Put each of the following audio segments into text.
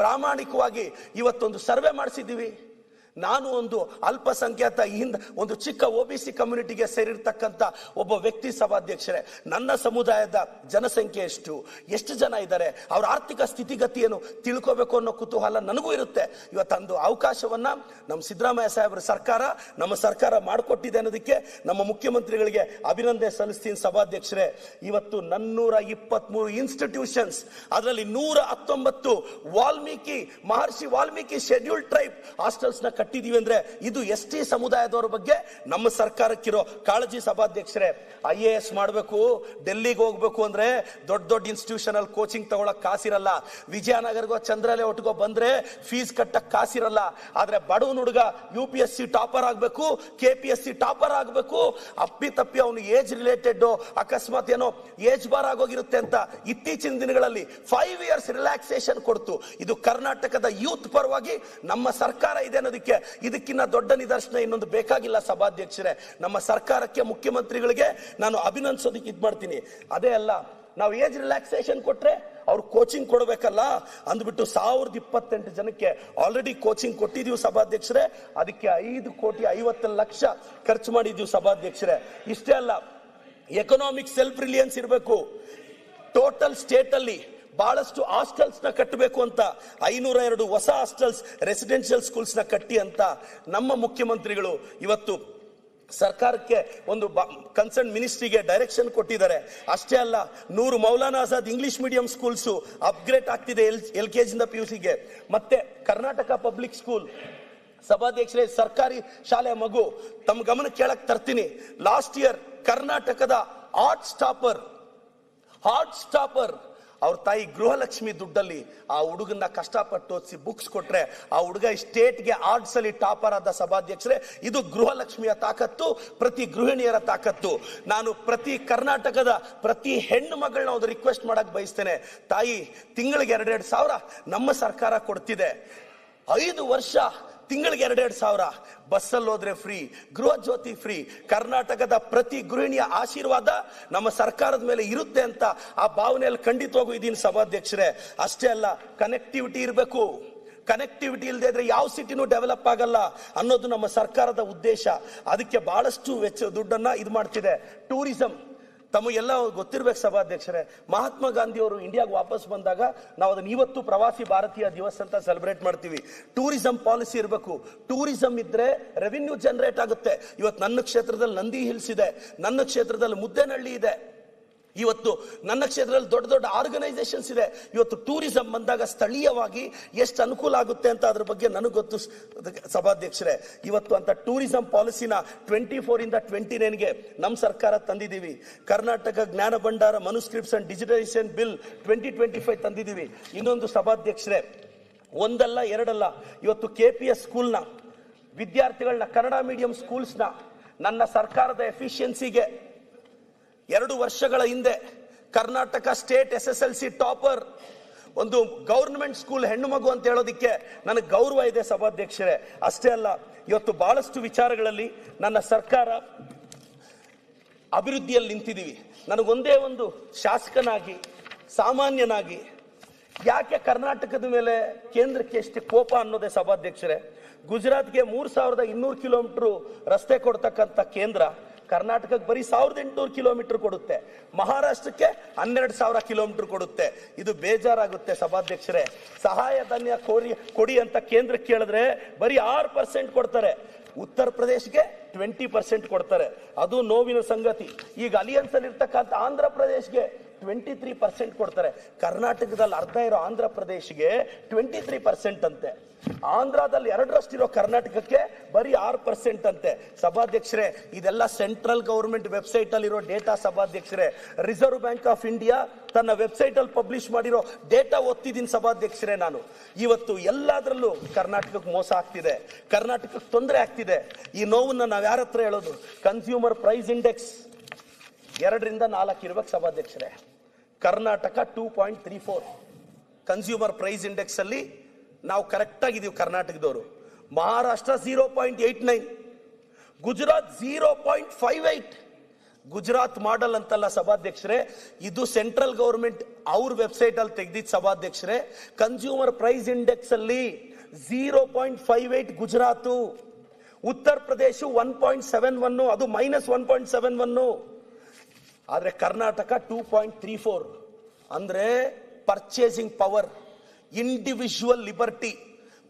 ಪ್ರಾಮಾಣಿಕವಾಗಿ ಇವತ್ತೊಂದು ಸರ್ವೆ ಮಾಡಿಸಿದ್ದೀವಿ. ನಾನು ಒಂದು ಅಲ್ಪಸಂಖ್ಯಾತ ಹಿಂದ, ಒಂದು ಚಿಕ್ಕ ಒ ಬಿ ಸಿ ಕಮ್ಯುನಿಟಿಗೆ ಸೇರಿರ್ತಕ್ಕಂಥ ಒಬ್ಬ ವ್ಯಕ್ತಿ ಸಭಾಧ್ಯಕ್ಷರೇ. ನನ್ನ ಸಮುದಾಯದ ಜನಸಂಖ್ಯೆ ಎಷ್ಟು? ಎಷ್ಟು ಜನ ಇದ್ದಾರೆ? ಅವರ ಆರ್ಥಿಕ ಸ್ಥಿತಿಗತಿಯನ್ನು ತಿಳ್ಕೋಬೇಕು ಅನ್ನೋ ಕುತೂಹಲ ನನಗೂ ಇರುತ್ತೆ. ಇವತ್ತೊಂದು ಅವಕಾಶವನ್ನ ನಮ್ಮ ಸಿದ್ದರಾಮಯ್ಯ ಸಾಹೇಬ್ರ ಸರ್ಕಾರ, ನಮ್ಮ ಸರ್ಕಾರ ಮಾಡಿಕೊಟ್ಟಿದೆ ಅನ್ನೋದಕ್ಕೆ ನಮ್ಮ ಮುಖ್ಯಮಂತ್ರಿಗಳಿಗೆ ಅಭಿನಂದನೆ ಸಲ್ಲಿಸ್ತೀನಿ ಸಭಾಧ್ಯಕ್ಷರೇ. ಇವತ್ತು ನನ್ನೂರ ಇಪ್ಪತ್ಮೂರು ಇನ್ಸ್ಟಿಟ್ಯೂಷನ್ಸ್ ಅದರಲ್ಲಿ ನೂರ ಹತ್ತೊಂಬತ್ತು ವಾಲ್ಮೀಕಿ ಮಹರ್ಷಿ ವಾಲ್ಮೀಕಿ ಶೆಡ್ಯೂಲ್ ಟ್ರೈಬ್ ಹಾಸ್ಟೆಲ್ಸ್ನ ಕಟ್ಟಿದೀವಿ ಅಂದ್ರೆ ಇದು ಎಸ್ ಟಿ ಸಮುದಾಯದವರ ಬಗ್ಗೆ ನಮ್ಮ ಸರ್ಕಾರಕ್ಕಿರೋ ಕಾಳಜಿ ಸಭಾಧ್ಯಕ್ಷರೇ, ಐ ಎ ಎಸ್ ಮಾಡಬೇಕು, ಡೆಲ್ಲಿಗೆ ಹೋಗ್ಬೇಕು ಅಂದ್ರೆ ದೊಡ್ಡ ದೊಡ್ಡ ಇನ್ಸ್ಟಿಟ್ಯೂಷನ್ ಅಲ್ಲಿ ಕೋಚಿಂಗ್ ತಗೊಳಕ್ ಕಾಸಿರಲ್ಲ. ವಿಜಯನಗರ್ಗೋ ಚಂದ್ರಲೆ ಒಟ್ಟಿಗೋ ಬಂದ್ರೆ ಫೀಸ್ ಕಟ್ಟಕ್ ಕಾಸಿರಲ್ಲ. ಆದ್ರೆ ಬಡವನ ಹುಡುಗ U P S C topper ಆಗ್ಬೇಕು, K P S C topper ಆಗ್ಬೇಕು, ಅಪ್ಪಿ ತಪ್ಪಿ ಅವನು ಏಜ್ ರಿಲೇಟೆಡ್ ಅಕಸ್ಮಾತ್ ಏನೋ ಏಜ್ ಬಾರ್ ಆಗೋಗಿರುತ್ತೆ ಅಂತ ಇತ್ತೀಚಿನ ದಿನಗಳಲ್ಲಿ ಫೈವ್ ಇಯರ್ಸ್ ರಿಲ್ಯಾಕ್ಸೇಷನ್ ಕೊಡ್ತು. ಇದು ಕರ್ನಾಟಕದ ಯೂತ್ ಪರವಾಗಿ ನಮ್ಮ ಸರ್ಕಾರ ಇದೆ ಅನ್ನೋದಕ್ಕೆ ಇದಕ್ಕಿನ್ನ ದೊಡ್ಡ ನಿದರ್ಶನ ಇನ್ನೊಂದು ಬೇಕಾಗಿಲ್ಲ ಸಭಾಧ್ಯಕ್ಷರೇ. ನಮ್ಮ ಸರ್ಕಾರಕ್ಕೆ ಮುಖ್ಯಮಂತ್ರಿಗಳಿಗೆ ನಾನು ಅಭಿನಂದಿಸೋದಕ್ಕೆ ಇದು ಮಾಡ್ತೀನಿ. ಅದೇ ಅಲ್ಲ, ನಾವು ಏಜ್ ರಿಲ್ಯಾಕ್ಸೇಷನ್ ಕೊಟ್ರೆ ಅವ್ರು ಕೋಚಿಂಗ್ ಕೊಡಬೇಕಲ್ಲ? ಅಂದ್ಬಿಟ್ಟು ಸಾವಿರದ ಇಪ್ಪತ್ತೆಂಟು ಜನಕ್ಕೆ ಆಲ್ರೆಡಿ ಕೋಚಿಂಗ್ ಕೊಟ್ಟಿದೀವಿ ಸಭಾಧ್ಯಕ್ಷರೇ. ಅದಕ್ಕೆ ಐದು ಕೋಟಿ ಐವತ್ತು ಲಕ್ಷ ಖರ್ಚು ಮಾಡಿದೀವಿ ಸಭಾಧ್ಯಕ್ಷರೇ. ಇಷ್ಟೇ ಅಲ್ಲ ಎಕನಾಮಿಕ್ ಸೆಲ್ಫ್ ರಿಲಿಯನ್ಸ್ ಇರಬೇಕು. ಟೋಟಲ್ ಸ್ಟೇಟ್ ಅಲ್ಲಿ ಬಹಳಷ್ಟು ಹಾಸ್ಟೆಲ್ಸ್ನ ಕಟ್ಟಬೇಕು ಅಂತ ಐನೂರ ಎರಡು ಹೊಸ ಹಾಸ್ಟೆಲ್ಸ್ ರೆಸಿಡೆನ್ಷಿಯಲ್ ಸ್ಕೂಲ್ಸ್ನ ಕಟ್ಟಿ ಅಂತ ನಮ್ಮ ಮುಖ್ಯಮಂತ್ರಿಗಳು ಇವತ್ತು ಸರ್ಕಾರಕ್ಕೆ ಒಂದು ಕನ್ಸರ್ನ್ ಮಿನಿಸ್ಟ್ರಿಗೆ ಡೈರೆಕ್ಷನ್ ಕೊಟ್ಟಿದ್ದಾರೆ. ಅಷ್ಟೇ ಅಲ್ಲ, ನೂರು Maulana Azad English medium schools upgrade ಆಗ್ತಿದೆ ಎಲ್ ಎಲ್ ಕೆ ಜಿಂದ ಪಿ ಯು ಸಿಗೆ ಮತ್ತೆ ಕರ್ನಾಟಕ ಪಬ್ಲಿಕ್ ಸ್ಕೂಲ್ ಸಭಾಧ್ಯಕ್ಷರೇ, ಸರ್ಕಾರಿ ಶಾಲೆ ಮಗು, ತಮ್ಮ ಗಮನ ಕೇಳಕ್ ತರ್ತೀನಿ. ಲಾಸ್ಟ್ ಇಯರ್ ಕರ್ನಾಟಕದ ಹಾಟ್ ಸ್ಟಾಪರ್ ಹಾಟ್ ಸ್ಟಾಪರ್ ಅವ್ರ ತಾಯಿ ಗೃಹಲಕ್ಷ್ಮಿ ದುಡ್ಡಲ್ಲಿ ಆ ಹುಡುಗನ ಕಷ್ಟಪಟ್ಟು ಓದಿಸಿ ಬುಕ್ಸ್ ಕೊಟ್ರೆ ಆ ಹುಡುಗ ಸ್ಟೇಟ್ಗೆ ಆರ್ಟ್ಸ್ ಅಲ್ಲಿ ಟಾಪರ್ ಆದ ಸಭಾಧ್ಯಕ್ಷರೇ, ಇದು ಗೃಹಲಕ್ಷ್ಮಿಯ ತಾಕತ್ತು, ಪ್ರತಿ ಗೃಹಿಣಿಯರ ತಾಕತ್ತು. ನಾನು ಪ್ರತಿ ಕರ್ನಾಟಕದ ಪ್ರತಿ ಹೆಣ್ಣು ಮಗಳನ್ನ ಒಂದು ರಿಕ್ವೆಸ್ಟ್ ಮಾಡಕ್ ಬಯಸ್ತೇನೆ. ತಾಯಿ, ತಿಂಗಳಿಗೆ ಎರಡೆರಡು ಸಾವಿರ ನಮ್ಮ ಸರ್ಕಾರ ಕೊಡ್ತಿದೆ. ಐದು ವರ್ಷ ತಿಂಗಳಿಗೆ ಎರಡೆರಡು ಸಾವಿರ. ಬಸ್ಸಲ್ಲಿ ಹೋದ್ರೆ ಫ್ರೀ ಗೃಹ ಜ್ಯೋತಿ ಫ್ರೀ ಕರ್ನಾಟಕದ ಪ್ರತಿ ಗೃಹಿಣಿಯ ಆಶೀರ್ವಾದ ನಮ್ಮ ಸರ್ಕಾರದ ಮೇಲೆ ಇರುತ್ತೆ ಅಂತ ಆ ಭಾವನೆಯಲ್ಲಿ ಖಂಡಿತವಾಗೂ ಇದೀನಿ ಸಭಾಧ್ಯಕ್ಷರೇ. ಅಷ್ಟೇ ಅಲ್ಲ ಕನೆಕ್ಟಿವಿಟಿ ಇರಬೇಕು. ಕನೆಕ್ಟಿವಿಟಿ ಇಲ್ಲದೆ ಇದ್ರೆ ಯಾವ ಸಿಟಿನೂ ಡೆವಲಪ್ ಆಗಲ್ಲ ಅನ್ನೋದು ನಮ್ಮ ಸರ್ಕಾರದ ಉದ್ದೇಶ. ಅದಕ್ಕೆ ಬಹಳಷ್ಟು ವೆಚ್ಚ ದುಡ್ಡನ್ನ ಇದು ಮಾಡ್ತಿದೆ. ಟೂರಿಸಂ ತಮಗೆಲ್ಲ ಗೊತ್ತಿರ್ಬೇಕು ಸಭಾಧ್ಯಕ್ಷರೇ. ಮಹಾತ್ಮ ಗಾಂಧಿ ಅವರು ಇಂಡಿಯಾಗೆ ವಾಪಸ್ ಬಂದಾಗ ನಾವು ಅದನ್ನ ಇವತ್ತು ಪ್ರವಾಸಿ ಭಾರತೀಯ ದಿವಸ ಅಂತ ಸೆಲೆಬ್ರೇಟ್ ಮಾಡ್ತೀವಿ. ಟೂರಿಸಂ ಪಾಲಿಸಿ ಇರಬೇಕು. ಟೂರಿಸಂ ಇದ್ರೆ ರೆವಿನ್ಯೂ ಜನರೇಟ್ ಆಗುತ್ತೆ. ಇವತ್ತು ನನ್ನ ಕ್ಷೇತ್ರದಲ್ಲಿ ನಂದಿ ಹಿಲ್ಸ್ ಇದೆ. ನನ್ನ ಕ್ಷೇತ್ರದಲ್ಲಿ ಮುದ್ದೇನಹಳ್ಳಿ ಇದೆ. ಇವತ್ತು ನನ್ನ ಕ್ಷೇತ್ರದಲ್ಲಿ ದೊಡ್ಡ ದೊಡ್ಡ ಆರ್ಗನೈಸೇಷನ್ಸ್ ಇದೆ. ಇವತ್ತು ಟೂರಿಸಂ ಬಂದಾಗ ಸ್ಥಳೀಯವಾಗಿ ಎಷ್ಟು ಅನುಕೂಲ ಆಗುತ್ತೆ ಅಂತ ಅದ್ರ ಬಗ್ಗೆ ನನಗೆ ಗೊತ್ತು ಸಭಾಧ್ಯಕ್ಷರೇ. ಇವತ್ತು ಅಂತ ಟೂರಿಸಂ ಪಾಲಿಸಿನ ಟ್ವೆಂಟಿ ಫೋರ್ ಇಂದ ಟ್ವೆಂಟಿ ನೈನ್ಗೆ ನಮ್ಮ ಸರ್ಕಾರ ತಂದಿದ್ದೀವಿ Karnataka Jnana Bhandara manuscripts and digitalisation bill twenty twenty five ತಂದಿದ್ದೀವಿ ಇನ್ನೊಂದು ಸಭಾಧ್ಯಕ್ಷರೇ, ಒಂದಲ್ಲ ಎರಡಲ್ಲ, ಇವತ್ತು ಕೆ ಪಿ ಎಸ್ ಸ್ಕೂಲ್ನ ವಿದ್ಯಾರ್ಥಿಗಳನ್ನ ಕನ್ನಡ ಮೀಡಿಯಂ ಸ್ಕೂಲ್ಸ್ನ ನನ್ನ ಸರ್ಕಾರದ ಎಫಿಷಿಯನ್ಸಿಗೆ ಎರಡು ವರ್ಷಗಳ ಹಿಂದೆ Karnataka state S S L C topper, ಒಂದು ಗೌರ್ಮೆಂಟ್ ಸ್ಕೂಲ್ ಹೆಣ್ಣು ಮಗು ಅಂತ ಹೇಳೋದಿಕ್ಕೆ ನನಗೆ ಗೌರವ ಇದೆ ಸಭಾಧ್ಯಕ್ಷರೇ. ಅಷ್ಟೇ ಅಲ್ಲ, ಇವತ್ತು ಬಹಳಷ್ಟು ವಿಚಾರಗಳಲ್ಲಿ ನನ್ನ ಸರ್ಕಾರ ಅಭಿವೃದ್ಧಿಯಲ್ಲಿ ನಿಂತಿದ್ದೀವಿ. ನನಗೊಂದೇ ಒಂದು ಶಾಸಕನಾಗಿ, ಸಾಮಾನ್ಯನಾಗಿ, ಯಾಕೆ ಕರ್ನಾಟಕದ ಮೇಲೆ ಕೇಂದ್ರಕ್ಕೆ ಎಷ್ಟು ಕೋಪ ಅನ್ನೋದೇ ಸಭಾಧ್ಯಕ್ಷರೇ. ಗುಜರಾತ್ಗೆ ಮೂರು ಸಾವಿರದ ಇನ್ನೂರು ಕಿಲೋಮೀಟರ್ ರಸ್ತೆ ಕೊಡ್ತಕ್ಕಂಥ ಕೇಂದ್ರ ಕರ್ನಾಟಕಕ್ಕೆ ಬರೀ ಸಾವಿರದ ಎಂಟುನೂರು ಕಿಲೋಮೀಟರ್ ಕೊಡುತ್ತೆ. ಮಹಾರಾಷ್ಟ್ರಕ್ಕೆ ಹನ್ನೆರಡು ಸಾವಿರ ಕಿಲೋಮೀಟರ್ ಕೊಡುತ್ತೆ. ಇದು ಬೇಜಾರಾಗುತ್ತೆ ಸಭಾಧ್ಯಕ್ಷರೇ. ಸಹಾಯಧನ್ಯ ಕೋರಿ ಕೊಡಿ ಅಂತ ಕೇಂದ್ರಕ್ಕೆ ಕೇಳಿದ್ರೆ ಬರೀ ಆರು ಪರ್ಸೆಂಟ್ ಕೊಡ್ತಾರೆ. ಉತ್ತರ ಪ್ರದೇಶ್ಗೆ ಟ್ವೆಂಟಿ ಪರ್ಸೆಂಟ್ ಕೊಡ್ತಾರೆ. ಅದು ನೋವಿನ ಸಂಗತಿ. ಈಗ ಅಲಿಯನ್ಸ್ ಅಲ್ಲಿ ಇರ್ತಕ್ಕಂಥ ಆಂಧ್ರ ಪ್ರದೇಶ್ಗೆ ಟ್ವೆಂಟಿ ತ್ರೀ ಪರ್ಸೆಂಟ್ ಕೊಡ್ತಾರೆ. ಕರ್ನಾಟಕದಲ್ಲಿ ಅರ್ಧ ಇರೋ ಆಂಧ್ರ ಪ್ರದೇಶ್ಗೆ ಟ್ವೆಂಟಿ ತ್ರೀ ಪರ್ಸೆಂಟ್ ಅಂತೆ. ಆಂಧ್ರದಲ್ಲಿ ಎರಡರಷ್ಟಿರೋ ಕರ್ನಾಟಕಕ್ಕೆ ಬರೀ ಆರು ಪರ್ಸೆಂಟ್ ಅಂತೆ. ಸಭಾಧ್ಯಕ್ಷರೇ, ಇದೆಲ್ಲ ಸೆಂಟ್ರಲ್ ಗೌರ್ಮೆಂಟ್ ವೆಬ್ಸೈಟ್ ಅಲ್ಲಿರೋ ಡೇಟಾ ಸಭಾಧ್ಯಕ್ಷರೇ. ರಿಸರ್ವ್ ಬ್ಯಾಂಕ್ ಆಫ್ ಇಂಡಿಯಾ ತನ್ನ ವೆಬ್ಸೈಟ್ ಅಲ್ಲಿ ಪಬ್ಲಿಷ್ ಮಾಡಿರೋ ಡೇಟಾ ಓದ್ತಿದ್ದೀನಿ ಸಭಾಧ್ಯಕ್ಷರೇ ನಾನು. ಇವತ್ತು ಎಲ್ಲದರಲ್ಲೂ ಕರ್ನಾಟಕಕ್ಕೆ ಮೋಸ ಆಗ್ತಿದೆ. ಕರ್ನಾಟಕಕ್ಕೆ ತೊಂದರೆ ಆಗ್ತಿದೆ. ಈ ನೋವನ್ನ ನಾವು ಯಾರ ಹತ್ರ ಹೇಳೋದು? ಕನ್ಸ್ಯೂಮರ್ ಪ್ರೈಸ್ ಇಂಡೆಕ್ಸ್ ಎರಡರಿಂದ ನಾಲ್ಕು ಇರ್ಬೇಕು ಸಭಾಧ್ಯಕ್ಷರೇ. Karnataka two point three four consumer price index ಅಲ್ಲಿ ನಾವು ಕರೆಕ್ಟ್ ಆಗಿದ್ದೀವಿ ಕರ್ನಾಟಕದವರು. Maharashtra zero point eight nine Gujarat zero point five eight Gujarat model ಅಂತಲ್ಲ ಸಭಾಧ್ಯಕ್ಷರೇ, ಇದು ಸೆಂಟ್ರಲ್ ಗೌರ್ಮೆಂಟ್ ಅವ್ರ ವೆಬ್ಸೈಟ್ ಅಲ್ಲಿ ತೆಗೆದಿದ್ದ ಸಭಾಧ್ಯಕ್ಷರೇ ಕನ್ಸ್ಯೂಮರ್ ಪ್ರೈಸ್ ಇಂಡೆಕ್ಸ್ ಅಲ್ಲಿ zero point five eight Gujarat. Uttar Pradesh one point seven one ಅದು minus one point seven one ಆದ್ರೆ Karnataka two point three four ಅಂದರೆ ಪರ್ಚೇಸಿಂಗ್ ಪವರ್ ಇಂಡಿವಿಜುವಲ್ ಲಿಬರ್ಟಿ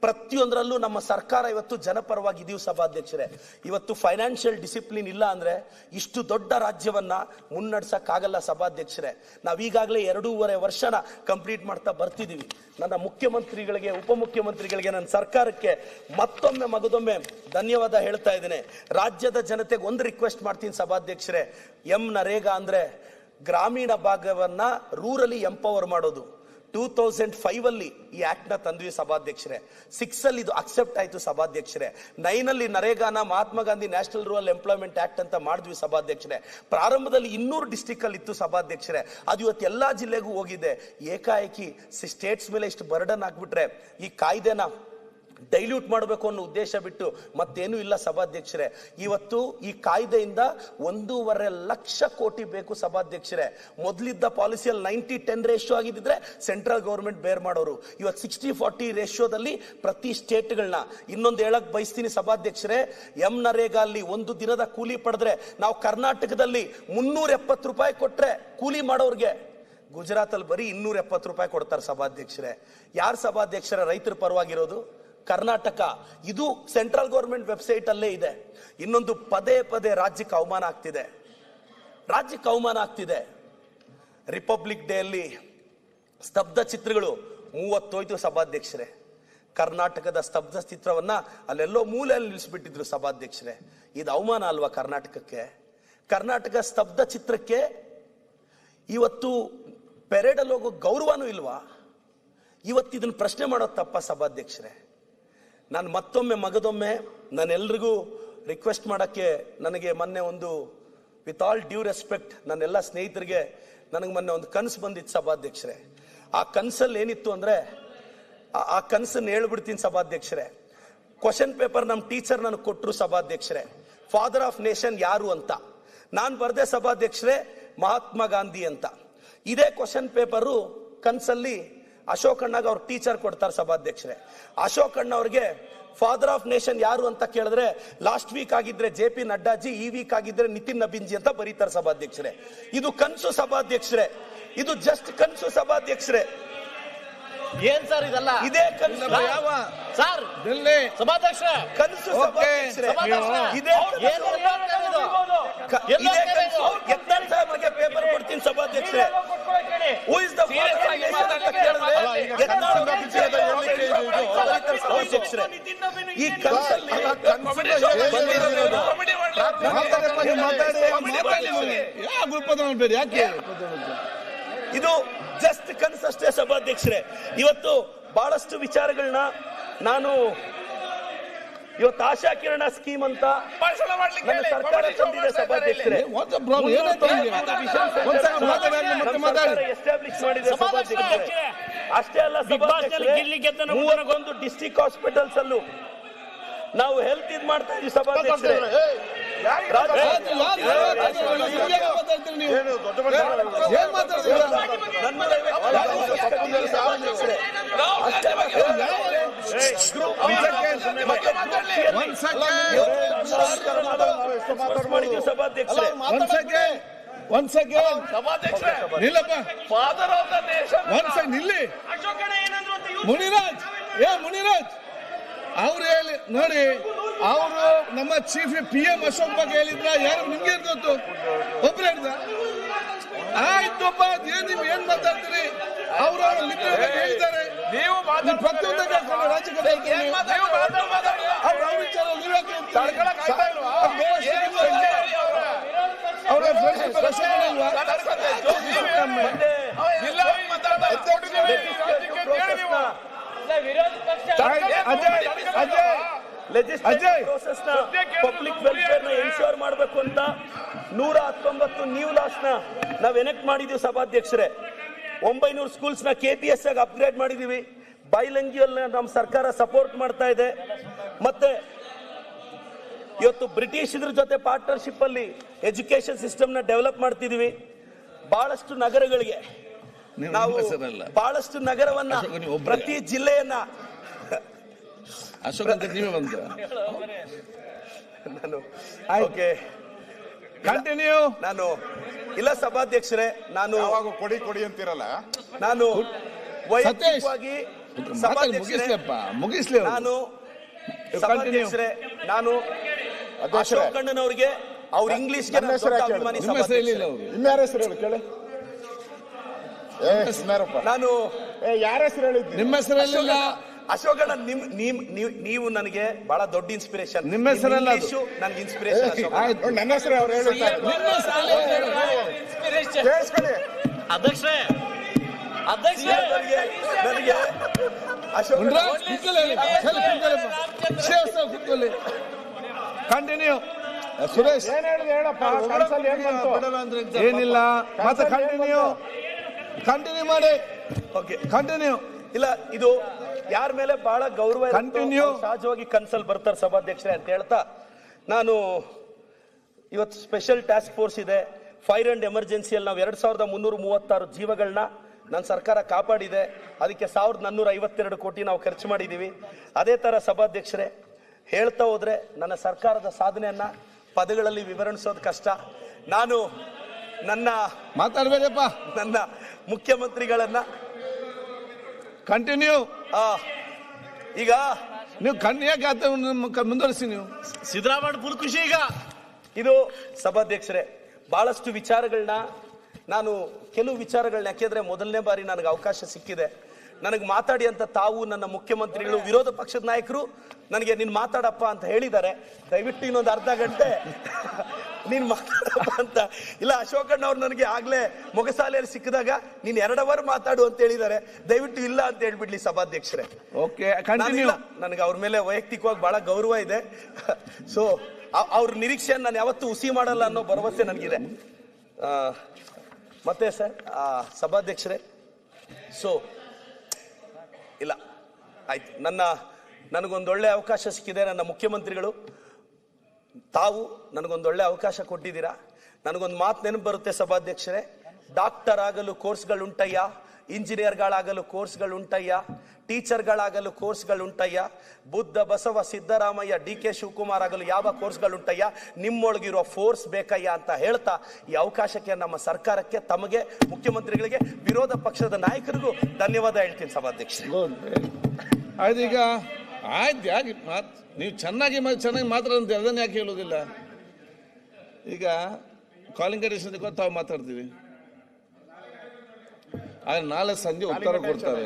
ಪ್ರತಿಯೊಂದರಲ್ಲೂ ನಮ್ಮ ಸರ್ಕಾರ ಇವತ್ತು ಜನಪರವಾಗಿ ಇದೀವಿ ಸಭಾಧ್ಯಕ್ಷರೇ. ಇವತ್ತು ಫೈನಾನ್ಷಿಯಲ್ ಡಿಸಿಪ್ಲಿನ್ ಇಲ್ಲ ಅಂದರೆ ಇಷ್ಟು ದೊಡ್ಡ ರಾಜ್ಯವನ್ನ ಮುನ್ನಡೆಸೋಕ್ಕಾಗಲ್ಲ ಸಭಾಧ್ಯಕ್ಷರೇ. ನಾವೀಗಾಗಲೇ ಎರಡೂವರೆ ವರ್ಷನ ಕಂಪ್ಲೀಟ್ ಮಾಡ್ತಾ ಬರ್ತಿದ್ದೀವಿ ನನ್ನ ಮುಖ್ಯಮಂತ್ರಿಗಳಿಗೆ, ಉಪಮುಖ್ಯಮಂತ್ರಿಗಳಿಗೆ ನನ್ನ ಸರ್ಕಾರಕ್ಕೆ ಮತ್ತೊಮ್ಮೆ ಮಗದೊಮ್ಮೆ ಧನ್ಯವಾದ ಹೇಳ್ತಾ ಇದ್ದೇನೆ. ರಾಜ್ಯದ ಜನತೆಗೆ ಒಂದು ರಿಕ್ವೆಸ್ಟ್ ಮಾಡ್ತೀನಿ ಸಭಾಧ್ಯಕ್ಷರೇ. ಎಂ ನರೇಗಾ ಅಂದರೆ ಗ್ರಾಮೀಣ ಭಾಗವನ್ನು ರೂರಲಿ ಎಂಪವರ್ ಮಾಡೋದು. ಟೂ ತೌಸಂಡ್ ಫೈವ್ ಅಲ್ಲಿ ಈ ಆಕ್ಟ್ನ ತಂದ್ವಿ ಸಭಾಧ್ಯಕ್ಷರೇ. ಸಿಕ್ಸ್ ಅಲ್ಲಿ ಇದು ಅಕ್ಸೆಪ್ಟ್ ಆಯ್ತು ಸಭಾಧ್ಯಕ್ಷರೇ. ನೈನ್ ಅಲ್ಲಿ ನರೇಗಾನ, Mahatma Gandhi national rural employment act ಅಂತ ಮಾಡಿದ್ವಿ ಸಭಾಧ್ಯಕ್ಷರೇ. ಪ್ರಾರಂಭದಲ್ಲಿ ಇನ್ನೂರು ಡಿಸ್ಟಿಕ್ ಅಲ್ಲಿ ಇತ್ತು ಸಭಾಧ್ಯಕ್ಷರೇ. ಅದು ಇವತ್ತು ಎಲ್ಲಾ ಜಿಲ್ಲೆಗೂ ಹೋಗಿದೆ. ಏಕಾಏಕಿ ಸ್ಟೇಟ್ಸ್ ಮೇಲೆ ಇಷ್ಟು ಬರ್ಡನ್ ಆಗ್ಬಿಟ್ರೆ ಈ ಕಾಯ್ದೆನ ಡೈಲ್ಯೂಟ್ ಮಾಡಬೇಕು ಅನ್ನೋ ಉದ್ದೇಶ ಬಿಟ್ಟು ಮತ್ತೇನು ಇಲ್ಲ ಸಭಾಧ್ಯಕ್ಷರೇ. ಇವತ್ತು ಈ ಕಾಯ್ದೆಯಿಂದ ಒಂದೂವರೆ ಲಕ್ಷ ಕೋಟಿ ಬೇಕು ಸಭಾಧ್ಯಕ್ಷರೇ. ಮೊದಲಿದ್ದ ಪಾಲಿಸಿಯಲ್ಲಿ ನೈಂಟಿ ಟೆನ್ ರೇಷಿಯೋ ಆಗಿದ್ದಿದ್ರೆ ಸೆಂಟ್ರಲ್ ಗೌರ್ಮೆಂಟ್ ಬೇರ್ ಮಾಡೋರು. ಇವತ್ತು ಸಿಕ್ಸ್ಟಿ ಫಾರ್ಟಿ ರೇಷಿಯೋದಲ್ಲಿ ಪ್ರತಿ ಸ್ಟೇಟ್ಗಳನ್ನ ಇನ್ನೊಂದು ಹೇಳಕ್ ಬಯಸ್ತೀನಿ ಸಭಾಧ್ಯಕ್ಷರೇ, ಎಂ ನರೇಗಾ ಅಲ್ಲಿ ಒಂದು ದಿನದ ಕೂಲಿ ಪಡೆದ್ರೆ ನಾವು ಕರ್ನಾಟಕದಲ್ಲಿ ಮುನ್ನೂರ ಎಪ್ಪತ್ತು ರೂಪಾಯಿ ಕೊಟ್ರೆ ಕೂಲಿ ಮಾಡೋರಿಗೆ ಗುಜರಾತಲ್ಲಿ ಬರೀ ಇನ್ನೂರ ಎಪ್ಪತ್ತು ರೂಪಾಯಿ ಕೊಡ್ತಾರೆ ಸಭಾಧ್ಯಕ್ಷರೇ. ಯಾರು ಸಭಾಧ್ಯಕ್ಷರ ರೈತರ ಪರವಾಗಿರೋದು? ಕರ್ನಾಟಕ. ಇದು ಸೆಂಟ್ರಲ್ ಗೌರ್ಮೆಂಟ್ ವೆಬ್ಸೈಟ್ ಅಲ್ಲೇ ಇದೆ. ಇನ್ನೊಂದು ಪದೇ ಪದೇ ರಾಜ್ಯಕ್ಕೆ ಅವಮಾನ ಆಗ್ತಿದೆ. ರಾಜ್ಯಕ್ಕೆ ಅವಮಾನ ಆಗ್ತಿದೆ. ರಿಪಬ್ಲಿಕ್ ಡೇ ಅಲ್ಲಿ ಸ್ತಬ್ಧ ಚಿತ್ರಗಳು ಮೂವತ್ತೋಯ್ತು ಸಭಾಧ್ಯಕ್ಷರೇ. ಕರ್ನಾಟಕದ ಸ್ತಬ್ಧ ಚಿತ್ರವನ್ನ ಅಲ್ಲೆಲ್ಲೋ ಮೂಲೆಯಲ್ಲಿ ನಿಲ್ಲಿಸ್ಬಿಟ್ಟಿದ್ರು ಸಭಾಧ್ಯಕ್ಷರೇ. ಇದು ಅವಮಾನ ಅಲ್ವಾ ಕರ್ನಾಟಕಕ್ಕೆ? ಕರ್ನಾಟಕ ಸ್ತಬ್ಧ ಚಿತ್ರಕ್ಕೆ ಇವತ್ತು ಪೆರೇಡಲ್ಲಿ ಹೋಗೋ ಗೌರವನೂ ಇಲ್ವಾ? ಇವತ್ತು ಇದನ್ನು ಪ್ರಶ್ನೆ ಮಾಡೋದು ತಪ್ಪ ಸಭಾಧ್ಯಕ್ಷರೇ. ನಾನು ಮತ್ತೊಮ್ಮೆ ಮಗದೊಮ್ಮೆ ನಾನೆಲ್ರಿಗೂ ರಿಕ್ವೆಸ್ಟ್ ಮಾಡೋಕ್ಕೆ ನನಗೆ ಮೊನ್ನೆ ಒಂದು ವಿತ್ ಆಲ್ ಡ್ಯೂ ರೆಸ್ಪೆಕ್ಟ್ ನನ್ನೆಲ್ಲ ಸ್ನೇಹಿತರಿಗೆ ನನಗೆ ಮೊನ್ನೆ ಒಂದು ಕನಸು ಬಂದಿತ್ತು ಸಭಾಧ್ಯಕ್ಷರೇ. ಆ ಕನಸಲ್ಲಿ ಏನಿತ್ತು ಅಂದರೆ, ಆ- ಕನಸನ್ನು ಹೇಳ್ಬಿಡ್ತೀನಿ ಸಭಾಧ್ಯಕ್ಷರೇ. ಕ್ವಶನ್ ಪೇಪರ್ ನಮ್ಮ ಟೀಚರ್ ನನಗೆ ಕೊಟ್ಟರು ಸಭಾಧ್ಯಕ್ಷರೇ. ಫಾದರ್ ಆಫ್ ನೇಷನ್ ಯಾರು ಅಂತ. ನಾನು ಬರ್ದೆ ಸಭಾಧ್ಯಕ್ಷರೇ ಮಹಾತ್ಮ ಗಾಂಧಿ ಅಂತ. ಇದೇ ಕ್ವಶನ್ ಪೇಪರು ಕನ್ಸಲ್ಲಿ ಅಶೋಕ್ ಅಣ್ಣಗೆ ಅವ್ರ ಟೀಚರ್ ಕೊಡ್ತಾರೆ ಸಭಾಧ್ಯಕ್ಷರೇ. ಅಶೋಕ್ ಅಣ್ಣ ಅವ್ರಿಗೆ ಫಾದರ್ ಆಫ್ ನೇಷನ್ ಯಾರು ಅಂತ ಕೇಳಿದ್ರೆ ಲಾಸ್ಟ್ ವೀಕ್ ಆಗಿದ್ರೆ ಜೆ ಪಿ ನಡ್ಡಾಜಿ ಈ ವೀಕ್ ಆಗಿದ್ರೆ ನಿತಿನ್ ನಬಿಂಜಿ ಅಂತ ಬರೀತಾರೆ ಸಭಾಧ್ಯಕ್ಷರೇ. ಇದು ಕನ್ಸು ಸಭಾಧ್ಯಕ್ಷರೇ. ಇದು ಜಸ್ಟ್ ಕನ್ಸು ಸಭಾಧ್ಯಕ್ಷರೇ. ಏನ್ ಸರ್ ಇದೆಲ್ಲ? ಇದೇ ಕನ್ಸು. ಯಾವ ಸರ್ ದಿಲ್ಲಿ ಸಭಾಧ್ಯಕ್ಷ ಕನಸು ಸಾಹೇಬ್ರಿಗೆ ಪೇಪರ್ ಕೊಡ್ತೀನಿ ಸಭಾಧ್ಯಕ್ಷರೇ. Who is the. ಸಭಾಧ್ಯಕ್ಷರೇ ಈ ಕನಸಲ್ಲಿ ಯಾಕೆ? ಇದು ಜಸ್ಟ್ ಕನಸಷ್ಟೇ ಸಭಾಧ್ಯಕ್ಷರೇ. ಇವತ್ತು ಬಹಳಷ್ಟು ವಿಚಾರಗಳನ್ನ ನಾನು ಇವತ್ತು ಆಶಾ ಕಿರಣ ಸ್ಕೀಮ್ ಅಂತ ನನ್ನ ಸರ್ಕಾರ ತಂದಿದೆ ಸಭಾಧ್ಯಕ್ಷರೇ. ಎಸ್ಟಾಬ್ಲಿಷ್ ಮಾಡಿದೆ ಸಭಾಧ್ಯಕ್ಷರೇ ಅಷ್ಟೇ ಅಲ್ಲ ಮೂವತ್ತೊಂದು ಡಿಸ್ಟಿಕ್ ಹಾಸ್ಪಿಟಲ್ಸ್ ಅಲ್ಲೂ ನಾವು ಹೆಲ್ತ್ ಇದ್ ಮಾಡ್ತಾ ಇದ್ವಿ ಸಭಾಧ್ಯಕ್ಷರೇ ರಾಜ್ಯ- ನಿಲ್ಲಪ್ಪ ಫಾದರ್ ಸೆಕೆಂಡ್ ನಿಲ್ಲಿ ಮುನಿರಾಜ್ ಏ ಮುನಿರಾಜ್ ಅವ್ರು ಹೇಳಿ ನೋಡಿ ಅವರು ನಮ್ಮ ಚೀಫ್ ಪಿ ಎಂ ಅಶೋಕ್ ಬಗ್ಗೆ ಹೇಳಿದ್ರ ಯಾರು ನಿಮ್ಗೆ ಗೊತ್ತು ಒಬ್ರು ಹೇಳಿದ ಆಯ್ತಪ್ಪ ಏನ್ ನೀವು ಏನ್ ಮಾತಾಡ್ತೀರಿ ಅವರು ಹೇಳಿದ್ದಾರೆ ನೀವು ನೀವು ಪ್ರತಿಯೊಂದು ಕೇಳ್ಕೊಂಡು ರಾಜಕೀಯ ಪಬ್ಲಿಕ್ ವೆಲ್ಫೇರ್ನ ಎನ್ಶೋರ್ ಮಾಡಬೇಕು ಅಂತ ನೂರ ಹತ್ತೊಂಬತ್ತು ನ್ಯೂ ಲಾಸ್ನ ನಾವ್ ಎನೆಕ್ಟ್ ಮಾಡಿದೀವಿ ಸಭಾಧ್ಯಕ್ಷರೇ. ಒಂಬೈನೂರು ಸ್ಕೂಲ್ಸ್ನ ಕೆ ಪಿ ಎಸ್ ಆಗಿ ಅಪ್ಗ್ರೇಡ್ ಮಾಡಿದ್ದೀವಿ ಬೈಲಂಗಿಯಲ್ ನಮ್ಮ ಸರ್ಕಾರ ಸಪೋರ್ಟ್ ಮಾಡ್ತಾ ಇದೆ. ಮತ್ತೆ ಇವತ್ತು ಬ್ರಿಟಿಷ್ ಇದ್ರ ಜೊತೆ ಪಾರ್ಟ್ನರ್ಶಿಪ್ ಅಲ್ಲಿ ಎಜುಕೇಶನ್ ಸಿಸ್ಟಮ್ನ ಡೆವಲಪ್ ಮಾಡ್ತಿದೀವಿ. ಬಹಳಷ್ಟು ನಗರಗಳಿಗೆ. ನಾವು ಬಹಳಷ್ಟು ನಗರವನ್ನ. ಪ್ರತಿ ಜಿಲ್ಲೆಯನ್ನ ಅಶೋಕ್ ಅಂತ ನೀವೇ ಬಂದ ನಾನು ಓಕೆ. ಕಂಟಿನ್ಯೂ ನಾನು ಇಲ್ಲ ಸಭಾಧ್ಯಕ್ಷರೇ ನಾನು ಯಾವಾಗ ಕೊಡಿ ಕೊಡಿ ಅಂತಿರಲ್ಲ? ನಾನು ವೈಯಕ್ತಿಕವಾಗಿ ಸಭಾಧ್ಯಕ್ಷರೇ ಮುಗಿಸ್ಲಪ್ಪ ಮುಗಿಸ್ಲಿ ನಾನು. ಸಭಾಧ್ಯಕ್ಷರೇ ನಾನು ಅಧ್ಯಕ್ಷರೇ. ಅಶೋಕ್ ಅಣ್ಣನವ್ರಿಗೆ ಅವ್ರ ಇಂಗ್ಲಿಷ್ಗೆ ನನ್ನ ಹೆಸರು ಯಾಕೆ ಅಭಿಮಾನಿ ನಿಮ್ಮ ಹೆಸರು ಹೇಳಿಲ್ಲ ಸಭಾಧ್ಯಕ್ಷರೇ. ಅವರು ಇನ್ಯಾರ ಹೆಸರು ಹೇಳಿ ಕೇಳಿ. ಏ ಇನ್ಯಾರಪ್ಪ ನಾನು ಏ ಯಾರ ಹೆಸರು ಹೇಳಿದ್ರಿ ನಿಮ್ಮ ಹೆಸರು ಹೇಳಿಲ್ಲ ಅಶೋಕ್ ಅಣ್ಣ ನಿಮ್ ನಿಮ್ ನೀವು- ನೀವು ನನಗೆ ಬಹಳ ದೊಡ್ಡ ಇನ್ಸ್ಪಿರೇಷನ್ ನಿಮ್ಮ ಹೆಸರಲ್ಲ ಅದು. ನನ್ಗೆ ಇನ್ಸ್ಪಿರೇಷನ್ ನನ್ನ ಹೆಸರು ಅವ್ರು ಹೇಳುತ್ತಾರೆ ನಿಮ್ಮ ಅಧ್ಯಕ್ಷ ಅಧ್ಯಕ್ಷರೇ. ನನಗೆ ಕಂಟಿನ್ಯೂ ಸುರೇಶ್. ಏನ್ ಹೇಳಿದೆ ಹೇಳಪ್ಪ? ಕನ್ಸಲ್ಲಿ ಏನ್ ಬಂತು? ಏನಿಲ್ಲ. ಮತ್ತೆ ಕಂಟಿನ್ಯೂ ಕಂಟಿನ್ಯೂ ಮಾಡಿ. ಓಕೆ ಕಂಟಿನ್ಯೂ ಇಲ್ಲ ಇದು ಯಾರ ಮೇಲೆ ಬಹಳ ಗೌರವ ಕಂಟಿನ್ಯೂ ಸಹಜವಾಗಿ ಕನ್ಸಲ್ ಬರ್ತಾರೆ ಸಭಾಧ್ಯಕ್ಷರೇ ಅಂತ ಹೇಳ್ತಾ ನಾನು ಇವತ್ತು ಸ್ಪೆಷಲ್ ಟಾಸ್ಕ್ ಫೋರ್ಸ್ ಇದೆ. ಫೈರ್ ಅಂಡ್ ಎಮರ್ಜೆನ್ಸಿಯಲ್ಲಿ ನಾವು ಎರಡು ಸಾವಿರದ ಮುನ್ನೂರ ಮೂವತ್ತಾರು ಜೀವಗಳನ್ನ ನನ್ನ ಸರ್ಕಾರ ಕಾಪಾಡಿದೆ. ಅದಕ್ಕೆ ಸಾವಿರದ ನಾನ್ನೂರ ಐವತ್ತೆರಡು ಕೋಟಿ ನಾವು ಖರ್ಚು ಮಾಡಿದ್ದೀವಿ ಅದೇ ಥರ ಸಭಾಧ್ಯಕ್ಷರೇ ಹೇಳ್ತಾ ಹೋದರೆ ನನ್ನ ಸರ್ಕಾರದ ಸಾಧನೆಯನ್ನು ಪದಗಳಲ್ಲಿ ವಿವರಿಸೋದು ಕಷ್ಟ. ನಾನು ನನ್ನ ಮಾತಾಡಬೇಕಪ್ಪ ನನ್ನ ಮುಖ್ಯಮಂತ್ರಿಗಳನ್ನ ಕಂಟಿನ್ಯೂ ಆ, ಈಗ ನೀವು ಕಣ್ಣು ಯಾಕೆ ಆತ ಮುಂದುವರಿಸಿ ನೀವು. ಸಿದ್ದರಾಮಯ್ಯ ಫುಲ್ ಖುಷಿ ಈಗ. ಇದು ಸಭಾಧ್ಯಕ್ಷರೇ ಬಹಳಷ್ಟು ವಿಚಾರಗಳನ್ನ ನಾನು ಕೆಲವು ವಿಚಾರಗಳನ್ನ ಯಾಕೆಂದ್ರೆ ಮೊದಲನೇ ಬಾರಿ ನನಗೆ ಅವಕಾಶ ಸಿಕ್ಕಿದೆ. ನನಗೆ ಮಾತಾಡಿ ಅಂತ ತಾವು ನನ್ನ ಮುಖ್ಯಮಂತ್ರಿಗಳು ವಿರೋಧ ಪಕ್ಷದ ನಾಯಕರು ನನಗೆ ನೀನು ಮಾತಾಡಪ್ಪ ಅಂತ ಹೇಳಿದ್ದಾರೆ ದಯವಿಟ್ಟು ಇನ್ನೊಂದು ಅರ್ಧ ಗಂಟೆ ನೀನು ಮಾತಾಡಪ್ಪ ಅಂತ. ಇಲ್ಲ ಅಶೋಕಣ್ಣ ಅವ್ರು ನನಗೆ ಆಗ್ಲೇ ಮೊಗಸಾಲೆಯಲ್ಲಿ ಸಿಕ್ಕಿದಾಗ ನೀನು ಎರಡು ಅವರ್ ಮಾತಾಡು ಅಂತ ಹೇಳಿದ್ದಾರೆ ದಯವಿಟ್ಟು ಇಲ್ಲ ಅಂತ ಹೇಳ್ಬಿಡ್ಲಿ ಸಭಾಧ್ಯಕ್ಷರೇ. ಓಕೆ. ನನಗೆ ಅವ್ರ ಮೇಲೆ ವೈಯಕ್ತಿಕವಾಗಿ ಬಹಳ ಗೌರವ ಇದೆ. ಸೊ ಅವ್ರ ನಿರೀಕ್ಷೆಯನ್ನು ನಾನು ಯಾವತ್ತೂ ಹುಸಿ ಮಾಡಲ್ಲ ಅನ್ನೋ ಭರವಸೆ ನನಗಿದೆ. ಮತ್ತೆ ಸರ್ ಸಭಾಧ್ಯಕ್ಷರೇ. ಸೊ ಇಲ್ಲ ಆಯ್ತು. ನನ್ನ ನನಗೊಂದೊಳ್ಳೆ ಅವಕಾಶ ಸಿಕ್ಕಿದೆ ನನ್ನ ಮುಖ್ಯಮಂತ್ರಿಗಳು. ತಾವು ನನಗೊಂದೊಳ್ಳೆ ಅವಕಾಶ ಕೊಟ್ಟಿದ್ದೀರಾ? ನನಗೊಂದು ಮಾತು ನೆನಪು ಬರುತ್ತೆ ಸಭಾಧ್ಯಕ್ಷರೇ. ಡಾಕ್ಟರ್ ಆಗಲು ಕೋರ್ಸ್ಗಳುಂಟಯ್ಯ, ಇಂಜಿನಿಯರ್ಗಳಾಗಲು ಕೋರ್ಸ್ಗಳುಂಟಯ್ಯ, ಟೀಚರ್ಗಳಾಗಲು ಕೋರ್ಸ್ಗಳುಂಟಯ್ಯ, ಬುದ್ಧ ಬಸವ ಸಿದ್ದರಾಮಯ್ಯ, ಡಿ ಕೆ ಶಿವಕುಮಾರ್ ಆಗಲು ಯಾವ ಕೋರ್ಸ್ಗಳುಂಟಯ್ಯ? ನಿಮ್ಮೊಳಗಿರೋ ಫೋರ್ಸ್ ಬೇಕಯ್ಯ ಅಂತ ಹೇಳ್ತಾ ಈ ಅವಕಾಶಕ್ಕೆ ನಮ್ಮ ಸರ್ಕಾರಕ್ಕೆ ತಮಗೆ ಮುಖ್ಯಮಂತ್ರಿಗಳಿಗೆ ವಿರೋಧ ಪಕ್ಷದ ನಾಯಕರಿಗೂ ಧನ್ಯವಾದ ಹೇಳ್ತೀನಿ ಸಭಾಧ್ಯಕ್ಷ ಆಯ್ತು ಯಾಕೆ ಮಾತು ನೀವು ಚೆನ್ನಾಗಿ ಮಾ- ಚೆನ್ನಾಗಿ ಅಂತ ಅದನ್ನ ಯಾಕೆ ಹೇಳೋದಿಲ್ಲ? ಈಗ ಕಾಲಿಂಗ್ ಕಂಡೀಷನ್ ತಾವು ಮಾತಾಡ್ತೀವಿ. ಆದ್ರೆ ನಾಳೆ ಸಂಜೆ ಉತ್ತರ ಕೊಡ್ತಾರೆ.